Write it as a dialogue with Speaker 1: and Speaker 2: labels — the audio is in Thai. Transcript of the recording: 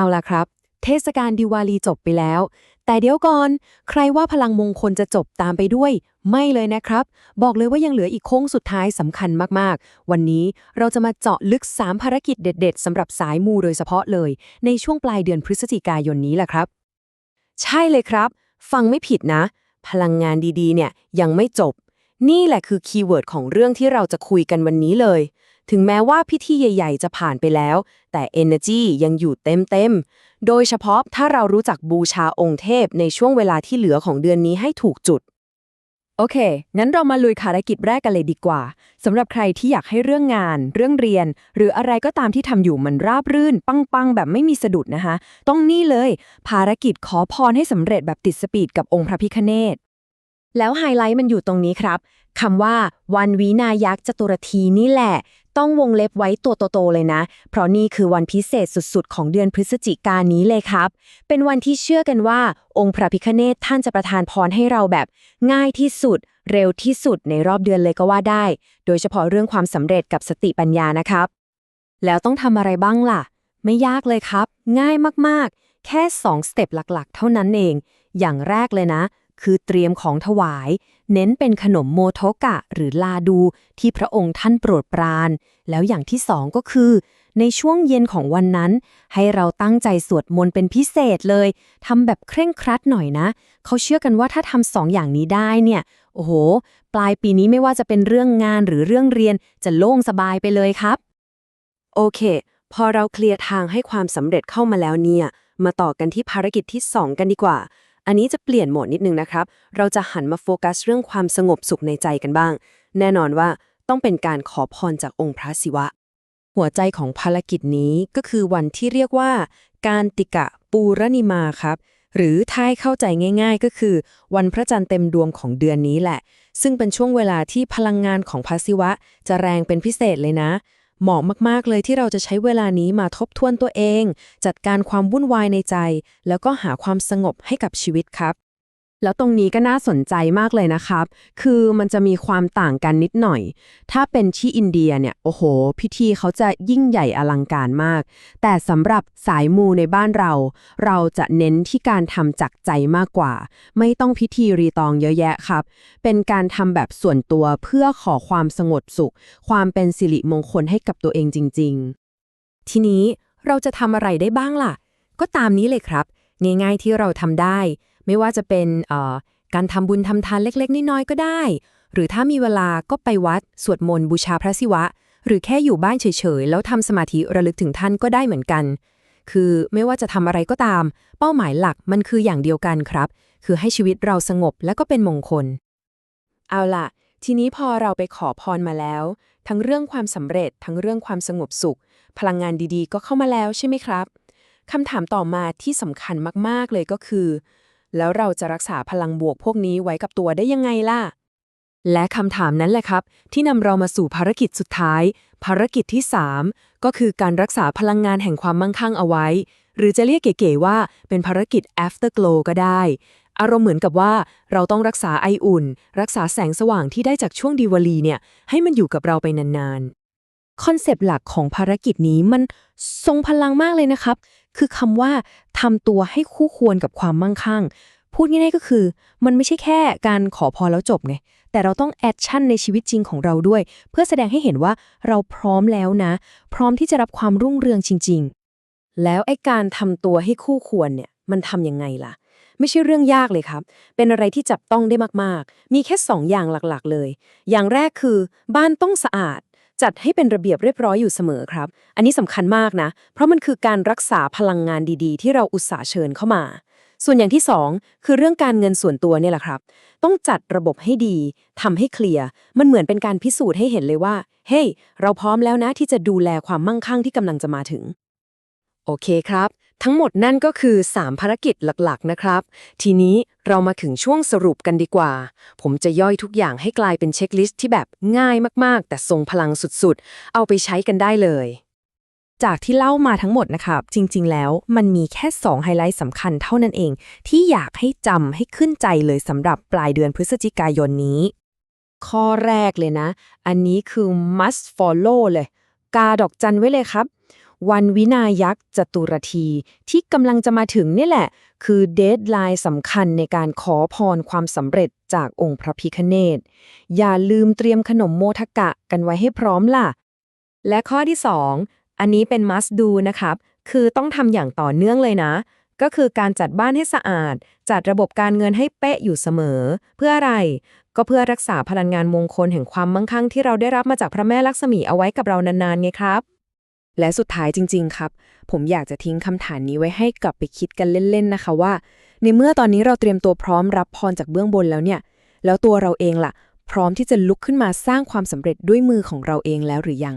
Speaker 1: เอาล่ะครับ เทศกาลดิวาลีจบไปแล้ว แต่เดี๋ยวก่อน ใครว่าพลังมงคลจะจบตามไปด้วย ไม่เลยนะครับ บอกเลยว่ายังเหลืออีกโค้งสุดท้ายสำคัญมากๆ วันนี้เราจะมาเจาะลึก 3 ภารกิจเด็ด ๆสำหรับสายมูโดยเฉพาะเลย ในช่วงปลายเดือนพฤศจิกายนนี้แหละครับ ใช่เลยครับ ฟังไม่ผิดนะ พลังงานดีๆ เนี่ยยังไม่จบ นี่แหละคือคีย์เวิร์ดของเรื่องที่เราจะคุยกันวันนี้เลย ถึงแม้ว่าพิธีใหญ่ ๆ จะผ่านไปแล้ว แต่ Energy ยังอยู่เต็มๆ โดยเฉพาะถ้าเรารู้จักบูชาองค์เทพในช่วงเวลาที่เหลือของเดือนนี้ให้ถูกจุด โอเค งั้นเรามาลุยภารกิจแรกกันเลยดีกว่าสำหรับใครที่อยากให้เรื่องงาน เรื่องเรียน หรืออะไรก็ตามที่ทำอยู่มันราบรื่น ปังๆ แบบไม่มีสะดุดนะคะ ต้องนี่เลย ภารกิจขอพรให้สำเร็จแบบติดสปีดกับองค์พระพิฆเนศแล้วไฮไลท์มันอยู่ตรงนี้ครับคำว่าวันวินายักษ์จตุรทีนี่แหละ ต้องวงเล็บไว้ตัวโตๆเลยนะ เพราะนี่คือวันพิเศษสุดๆ ของเดือนพฤศจิกายนนี้เลยครับ เป็นวันที่เชื่อกันว่า องค์พระพิฆเนศท่านจะประทานพรให้เราแบบ ง่ายที่สุด เร็วที่สุดในรอบเดือนเลยก็ว่าได้ โดยเฉพาะเรื่องความสำเร็จกับสติปัญญานะครับ แล้วต้องทำอะไรบ้างล่ะ ไม่ยากเลยครับ ง่ายมากๆ แค่2สเต็ปหลักๆ เท่านั้นเอง อย่างแรกเลยนะ คือเตรียมของถวาย เน้นเป็นขนมโมโทกะหรือลาดูที่พระองค์ท่านโปรดปราน แล้วอย่างที่สองก็คือ ในช่วงเย็นของวันนั้น ให้เราตั้งใจสวดมนต์เป็นพิเศษเลยทำแบบเคร่งครัดหน่อยนะ เขาเชื่อกันว่าถ้าทำสองอย่างนี้ได้เนี่ยโอ้โห ปลายปีนี้ไม่ว่าจะเป็นเรื่องงานหรือเรื่องเรียนจะโล่งสบายไปเลยครับ โอเค พอเราเคลียร์ทางให้ความสำเร็จเข้ามาแล้วเนี่ย มาต่อกันที่ภารกิจที่ 2 กันดีกว่า อันนี้จะเปลี่ยนโหมดนิดนึงนะครับ เราจะหันมาโฟกัสเรื่องความสงบสุขในใจกันบ้าง แน่นอนว่าต้องเป็นการขอพรจากองค์พระศิวะ หัวใจของภารกิจนี้ก็คือวันที่เรียกว่า การติกะปูรณิมาครับ หรือท้ายเข้าใจง่าย ๆ ก็คือ วันพระจันทร์เต็มดวงของเดือนนี้แหละ ซึ่งเป็นช่วงเวลาที่พลังงานของพระศิวะ จะแรงเป็นพิเศษเลยนะ เหมาะมากๆเลยที่เราจะใช้เวลานี้มาทบทวนตัวเอง จัดการความวุ่นวายในใจ แล้วก็หาความสงบให้กับชีวิตครับ แล้วตรงนี้ก็น่าสนใจมากเลยนะครับ คือมันจะมีความต่างกันนิดหน่อย ถ้าเป็นที่อินเดียเนี่ย โอ้โห พิธีเขาจะยิ่งใหญ่อลังการมาก แต่สำหรับสายมูในบ้านเรา เราจะเน้นที่การทำจากใจมากกว่า ไม่ต้องพิธีรีตองเยอะแยะครับ เป็นการทำแบบส่วนตัวเพื่อขอความสงบสุข ความเป็นสิริมงคลให้กับตัวเองจริง ๆ ทีนี้เราจะทำอะไรได้บ้างล่ะ ก็ตามนี้เลยครับง่ายๆที่เราทำได้ ไม่ว่าจะเป็นการทำบุญทำทานเล็กๆ น้อยๆ ก็ได้ หรือถ้ามีเวลาก็ไปวัด สวดมนต์บูชาพระศิวะ หรือแค่อยู่บ้านเฉยๆ แล้วทำสมาธิระลึกถึงท่านก็ได้เหมือนกัน คือไม่ว่าจะทำอะไรก็ตาม เป้าหมายหลักมันคืออย่างเดียวกันครับ คือให้ชีวิตเราสงบและก็เป็นมงคล เอาล่ะ ทีนี้พอเราไปขอพรมาแล้ว ทั้งเรื่องความสำเร็จ ทั้งเรื่องความสงบสุข พลังงานดีๆ ก็เข้ามาแล้วใช่ไหมครับคำถามต่อมาที่สำคัญมากๆเลยก็คือ แล้วเราจะรักษาพลังบวกพวกนี้ไว้กับตัวได้ยังไงล่ะ และคำถามนั้นแหละครับ ที่นำเรามาสู่ภารกิจสุดท้าย ภารกิจที่ 3 ก็คือการรักษาพลังงานแห่งความมั่งคั่งเอาไว้ หรือจะเรียกเก๋ๆว่าเป็นภารกิจ afterglow ก็ได้ อารมณ์เหมือนกับว่าเราต้องรักษาไออุ่น รักษาแสงสว่างที่ได้จากช่วงดีวลีเนี่ยให้มันอยู่กับเราไปนานๆคอนเซปต์หลักของภารกิจนี้มันทรงพลังมากเลยนะครับ คือคำว่าทำตัวให้คู่ควรกับความมั่งคั่ง พูดง่ายๆก็คือ มันไม่ใช่แค่การขอพรแล้วจบไง แต่เราต้องแอดชั่นในชีวิตจริงของเราด้วย เพื่อแสดงให้เห็นว่าเราพร้อมแล้วนะ พร้อมที่จะรับความรุ่งเรืองจริง ๆ แล้วไอ้การทำตัวให้คู่ควรเนี่ยมันทำยังไงล่ะไม่ใช่เรื่องยากเลยครับ เป็นอะไรที่จับต้องได้มาก ๆ มีแค่สองอย่างหลักๆ เลย อย่างแรกคือ บ้านต้องสะอาด จัดให้เป็นระเบียบเรียบร้อยอยู่เสมอครับ อันนี้สำคัญมากนะ เพราะมันคือการรักษาพลังงานดีๆ ที่เราอุตส่าห์เชิญเข้ามา ส่วนอย่างที่สองคือเรื่องการเงินส่วนตัวเนี่ยแหละครับ ต้องจัดระบบให้ดีทำให้เคลียร์ มันเหมือนเป็นการพิสูจน์ให้เห็นเลยว่า เฮ้ยเราพร้อมแล้วนะที่จะดูแลความมั่งคั่งที่กำลังจะมาถึง โอเคครับ ทั้งหมดนั่นก็คือ 3 ภารกิจหลักๆ นะครับ ทีนี้เรามาถึงช่วงสรุปกันดีกว่า ผมจะย่อยทุกอย่างให้กลายเป็นเช็คลิสต์ที่แบบง่ายมากๆ แต่ทรงพลังสุดๆ เอาไปใช้กันได้เลย จากที่เล่ามาทั้งหมดนะครับ จริงๆ แล้วมันมีแค่ 2 ไฮไลท์สำคัญเท่านั้นเอง ที่อยากให้จำให้ขึ้นใจเลยสำหรับปลายเดือนพฤศจิกายนนี้ ข้อแรกเลยนะ อันนี้คือ must follow เลย กาดอกจันไว้เลยครับ วันวินายักษ์จตุรทีที่กำลังจะมาถึงนี่แหละ คือเดทไลน์สำคัญในการขอพรความสำเร็จจากองค์พระพิคเนตอย่าลืมเตรียมขนมโมทกะกันไว้ให้พร้อมล่ะ
Speaker 2: และข้อที่ 2 อันนี้เป็น must do นะครับ คือต้องทำอย่างต่อเนื่องเลยนะ ก็คือการจัดบ้านให้สะอาด จัดระบบการเงินให้เป๊ะอยู่เสมอ เพื่ออะไรก็เพื่อรักษาพลังงานมงคลแห่งความมั่งคั่งที่เราได้รับมาจากพระแม่ลักษมีเอาไว้กับเรานานๆไงครับ
Speaker 1: และสุดท้ายจริง ๆ ครับ ผมอยากจะทิ้งคำถามนี้ไว้ให้กลับไปคิดกันเล่น ๆ นะคะว่า ในเมื่อตอนนี้เราเตรียมตัวพร้อมรับพรจากเบื้องบนแล้วเนี่ย แล้วตัวเราเองล่ะ พร้อมที่จะลุกขึ้นมาสร้างความสำเร็จด้วยมือของเราเองแล้วหรือยัง